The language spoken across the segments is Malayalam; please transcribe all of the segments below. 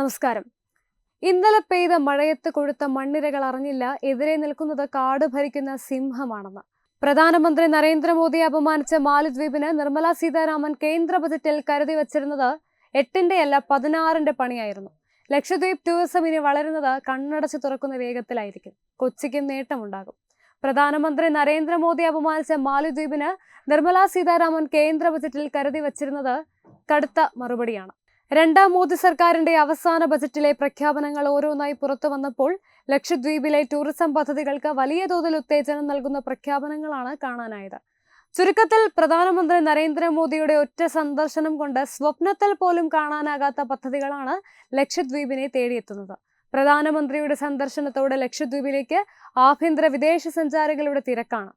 നമസ്കാരം. ഇന്നലെ പെയ്ത മഴയത്ത് കൊഴുത്ത മണ്ണിരകൾ അറിഞ്ഞില്ല എതിരെ നിൽക്കുന്നത് കാട് ഭരിക്കുന്ന സിംഹമാണെന്ന്. പ്രധാനമന്ത്രി നരേന്ദ്രമോദിയെ അപമാനിച്ച മാലദ്വീപിന് നിർമ്മലാ സീതാരാമൻ കേന്ദ്ര ബജറ്റിൽ കരുതി വച്ചിരുന്നത് എട്ടിന്റെ അല്ല പതിനാറിന്റെ പണിയായിരുന്നു. ലക്ഷദ്വീപ് ടൂറിസം ഇനി വളരുന്നത് കണ്ണടച്ചു തുറക്കുന്ന വേഗത്തിലായിരിക്കും. കൊച്ചിക്കും നേട്ടമുണ്ടാകും. പ്രധാനമന്ത്രി നരേന്ദ്രമോദി അപമാനിച്ച മാലദ്വീപിന് നിർമ്മലാ സീതാരാമൻ കേന്ദ്ര ബജറ്റിൽ കരുതി വച്ചിരുന്നത് കടുത്ത മറുപടിയാണ്. രണ്ടാം മോദി സർക്കാരിന്റെ അവസാന ബജറ്റിലെ പ്രഖ്യാപനങ്ങൾ ഓരോന്നായി പുറത്തു വന്നപ്പോൾ ലക്ഷദ്വീപിലെ ടൂറിസം പദ്ധതികൾക്ക് വലിയ തോതിൽ ഉത്തേജനം നൽകുന്ന പ്രഖ്യാപനങ്ങളാണ് കാണാനായത്. ചുരുക്കത്തിൽ പ്രധാനമന്ത്രി നരേന്ദ്രമോദിയുടെ ഒറ്റ സന്ദർശനം കൊണ്ട് സ്വപ്നത്തിൽ പോലും കാണാനാകാത്ത പദ്ധതികളാണ് ലക്ഷദ്വീപിനെ തേടിയെത്തുന്നത്. പ്രധാനമന്ത്രിയുടെ സന്ദർശനത്തോടെ ലക്ഷദ്വീപിലേക്ക് ആഭ്യന്തര വിദേശ സഞ്ചാരികളുടെ തിരക്കാണ്.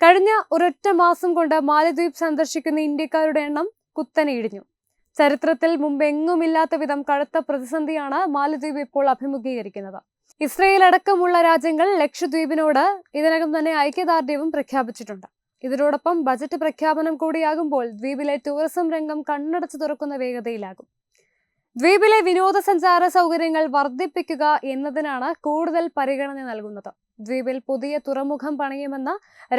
കഴിഞ്ഞ ഒരൊറ്റ മാസം കൊണ്ട് മാലദ്വീപ് സന്ദർശിക്കുന്ന ഇന്ത്യക്കാരുടെ എണ്ണം കുത്തനെ ഇടിഞ്ഞു. ചരിത്രത്തിൽ മുമ്പെങ്ങുമില്ലാത്ത വിധം കടുത്ത പ്രതിസന്ധിയാണ് മാലദ്വീപ് ഇപ്പോൾ അഭിമുഖീകരിക്കുന്നത്. ഇസ്രയേൽ അടക്കമുള്ള രാജ്യങ്ങൾ ലക്ഷദ്വീപിനോട് ഇതിനകം തന്നെ ഐക്യദാർഢ്യവും പ്രഖ്യാപിച്ചിട്ടുണ്ട്. ഇതിനോടൊപ്പം ബജറ്റ് പ്രഖ്യാപനം കൂടിയാകുമ്പോൾ ദ്വീപിലെ ടൂറിസം രംഗം കണ്ണടച്ചു തുറക്കുന്ന വേഗതയിലാകും. ദ്വീപിലെ വിനോദസഞ്ചാര സൗകര്യങ്ങൾ വർദ്ധിപ്പിക്കുക എന്നതിനാണ് കൂടുതൽ പരിഗണന നൽകുന്നത്. ദ്വീപിൽ പുതിയ തുറമുഖം പണിയുമെന്ന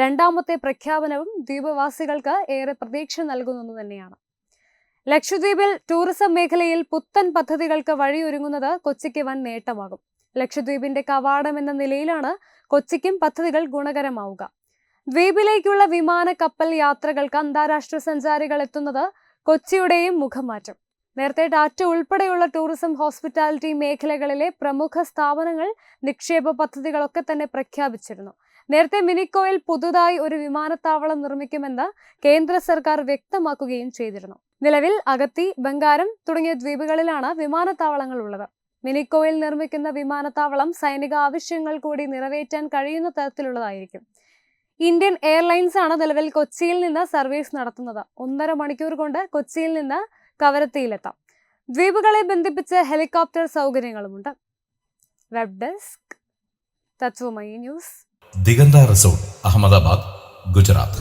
രണ്ടാമത്തെ പ്രഖ്യാപനവും ദ്വീപവാസികൾക്ക് ഏറെ പ്രതീക്ഷ നൽകുന്നു തന്നെയാണ്. ലക്ഷദ്വീപിൽ ടൂറിസം മേഖലയിൽ പുത്തൻ പദ്ധതികൾക്ക് വഴിയൊരുങ്ങുന്നത് കൊച്ചിക്ക് വൻ നേട്ടമാകും. ലക്ഷദ്വീപിന്റെ കവാടം എന്ന നിലയിലാണ് കൊച്ചിക്കും പദ്ധതികൾ ഗുണകരമാവുക. ദ്വീപിലേക്കുള്ള വിമാന കപ്പൽ യാത്രകൾക്ക് അന്താരാഷ്ട്ര സഞ്ചാരികൾ എത്തുന്നത് കൊച്ചിയുടെയും മുഖം മാറ്റും നേരത്തെ ടാറ്റ ഉൾപ്പെടെയുള്ള ടൂറിസം ഹോസ്പിറ്റാലിറ്റി മേഖലകളിലെ പ്രമുഖ സ്ഥാപനങ്ങൾ നിക്ഷേപ പദ്ധതികളൊക്കെ തന്നെ പ്രഖ്യാപിച്ചിരുന്നു. നേരത്തെ മിനിക്കോയിൽ പുതുതായി ഒരു വിമാനത്താവളം നിർമ്മിക്കുമെന്ന് കേന്ദ്ര സർക്കാർ വ്യക്തമാക്കുകയും ചെയ്തിരുന്നു. നിലവിൽ അഗത്തി ബംഗാരം തുടങ്ങിയ ദ്വീപുകളിലാണ് വിമാനത്താവളങ്ങൾ ഉള്ളത്. മിനിക്കോയിൽ നിർമ്മിക്കുന്ന വിമാനത്താവളം സൈനിക ആവശ്യങ്ങൾ കൂടി നിറവേറ്റാൻ കഴിയുന്ന തരത്തിലുള്ളതായിരിക്കും. ഇന്ത്യൻ എയർലൈൻസ് ആണ് നിലവിൽ കൊച്ചിയിൽ നിന്ന് സർവീസ് നടത്തുന്നത്. ഒന്നര മണിക്കൂർ കൊണ്ട് കൊച്ചിയിൽ നിന്ന് കവരത്തിയിലെത്താം. ദ്വീപുകളെ ബന്ധിപ്പിച്ച് helicopter സൗകര്യങ്ങളുമുണ്ട്. Web desk Tatwamayi news. Diganta resort Ahmedabad Gujarat.